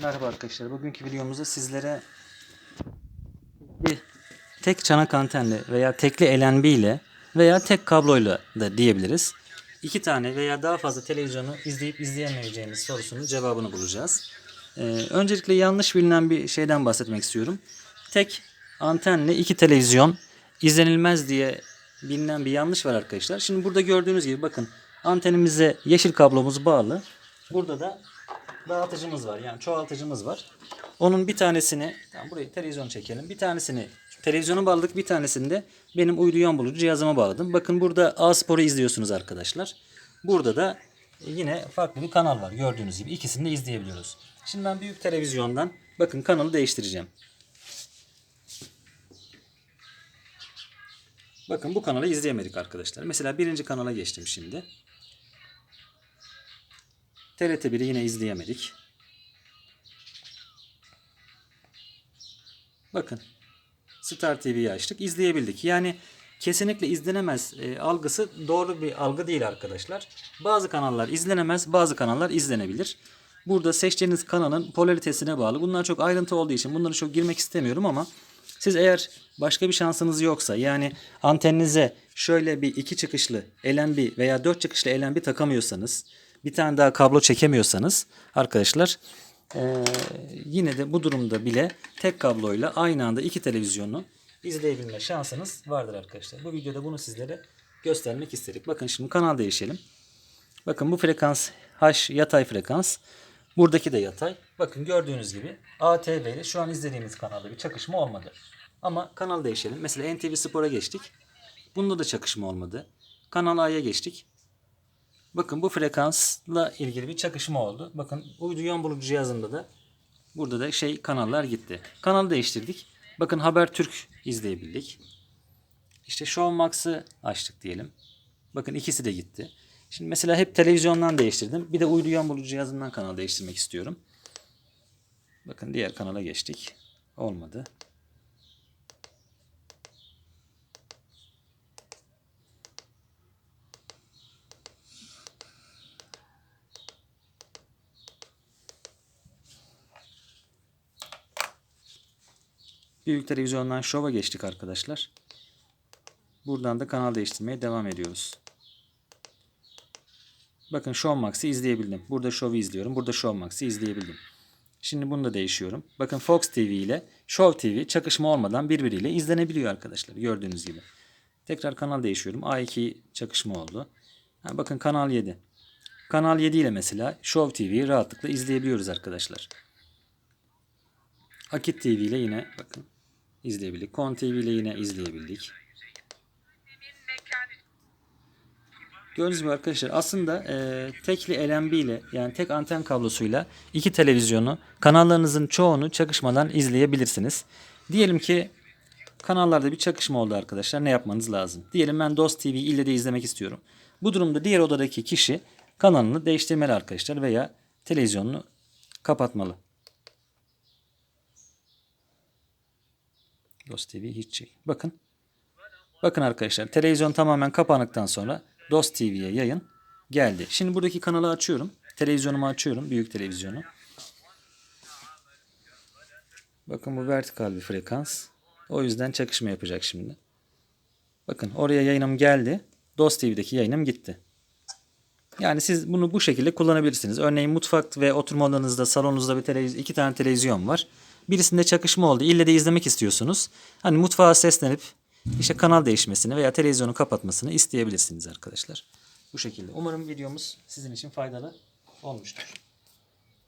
Merhaba arkadaşlar. Bugünkü videomuzda sizlere bir tek çanak antenle veya tekli LNB ile veya tek kabloyla da diyebiliriz. İki tane veya daha fazla televizyonu izleyip izleyemeyeceğimiz sorusunun cevabını bulacağız. Ee, öncelikle yanlış bilinen bir şeyden bahsetmek istiyorum. Tek antenle iki televizyon izlenilmez diye bilinen bir yanlış var arkadaşlar. Şimdi burada gördüğünüz gibi bakın antenimize yeşil kablomuz bağlı. Burada da dağıtıcımız var. Yani çoğaltıcımız var. Onun bir tanesini, tamam burayı televizyon çekelim. Bir tanesini televizyona bağladık. Bir tanesini de benim uydu yan bulucu cihazıma bağladım. Bakın burada A Spor'u izliyorsunuz arkadaşlar. Burada da yine farklı bir kanal var. Gördüğünüz gibi ikisini de izleyebiliyoruz. Şimdi ben büyük televizyondan bakın kanalı değiştireceğim. Bakın bu kanalı izleyemedik arkadaşlar. Mesela birinci kanala geçtim şimdi. TRT 1'i yine izleyemedik. Bakın. Star TV'yi açtık. izleyebildik. Yani kesinlikle izlenemez e, algısı doğru bir algı değil arkadaşlar. Bazı kanallar izlenemez, bazı kanallar izlenebilir. Burada seçtiğiniz kanalın polaritesine bağlı. Bunlar çok ayrıntı olduğu için bunları çok girmek istemiyorum ama siz eğer başka bir şansınız yoksa yani anteninize şöyle bir iki çıkışlı LNB veya dört çıkışlı LNB takamıyorsanız bir tane daha kablo çekemiyorsanız arkadaşlar eee, yine de bu durumda bile tek kabloyla aynı anda iki televizyonu izleyebilme şansınız vardır arkadaşlar. Bu videoda bunu sizlere göstermek istedik. Bakın şimdi kanal değişelim. Bakın bu frekans H yatay frekans. Buradaki de yatay. Bakın gördüğünüz gibi ATV ile şu an izlediğimiz kanalda bir çakışma olmadı. Ama kanal değişelim. Mesela NTV Spor'a geçtik. Bunda da çakışma olmadı. Kanal A'ya geçtik. Bakın bu frekansla ilgili bir çakışma oldu. Bakın uydu bulucu cihazında da burada da şey kanallar gitti. Kanal değiştirdik. Bakın Habertürk izleyebildik. İşte Showmax'ı açtık diyelim. Bakın ikisi de gitti. Şimdi mesela hep televizyondan değiştirdim. Bir de uydu bulucu cihazından kanal değiştirmek istiyorum. Bakın diğer kanala geçtik. Olmadı. Büyük televizyondan şova geçtik arkadaşlar. Buradan da kanal değiştirmeye devam ediyoruz. Bakın Showmax'ı izleyebildim. Burada Show'u izliyorum. Burada Showmax'ı izleyebildim. Şimdi bunu da değişiyorum. Bakın Fox TV ile Show TV çakışma olmadan birbiriyle izlenebiliyor arkadaşlar. Gördüğünüz gibi. Tekrar kanal değişiyorum. A2 çakışma oldu. Ha, bakın Kanal 7. Kanal 7 ile mesela Show TV'yi rahatlıkla izleyebiliyoruz arkadaşlar. Akit TV ile yine bakın izleyebildik. Kon TV ile yine izleyebildik. Gördüğünüz gibi arkadaşlar aslında e, tekli LNB ile yani tek anten kablosuyla iki televizyonu kanallarınızın çoğunu çakışmadan izleyebilirsiniz. Diyelim ki kanallarda bir çakışma oldu arkadaşlar ne yapmanız lazım? Diyelim ben DOS TV ile de izlemek istiyorum. Bu durumda diğer odadaki kişi kanalını değiştirmeli arkadaşlar veya televizyonunu kapatmalı. DOS TV hiç şey. Bakın. Bakın arkadaşlar televizyon tamamen kapandıktan sonra DOS TV'ye yayın geldi. Şimdi buradaki kanalı açıyorum. Televizyonumu açıyorum. Büyük televizyonu. Bakın bu vertikal bir frekans. O yüzden çakışma yapacak şimdi. Bakın oraya yayınım geldi. DOS TV'deki yayınım gitti. Yani siz bunu bu şekilde kullanabilirsiniz. Örneğin mutfak ve oturma odanızda, salonunuzda bir televizyon, iki tane televizyon var. Birisinde çakışma oldu. İlle de izlemek istiyorsunuz. Hani mutfağa seslenip işte kanal değişmesini veya televizyonu kapatmasını isteyebilirsiniz arkadaşlar. Bu şekilde. Umarım videomuz sizin için faydalı olmuştur.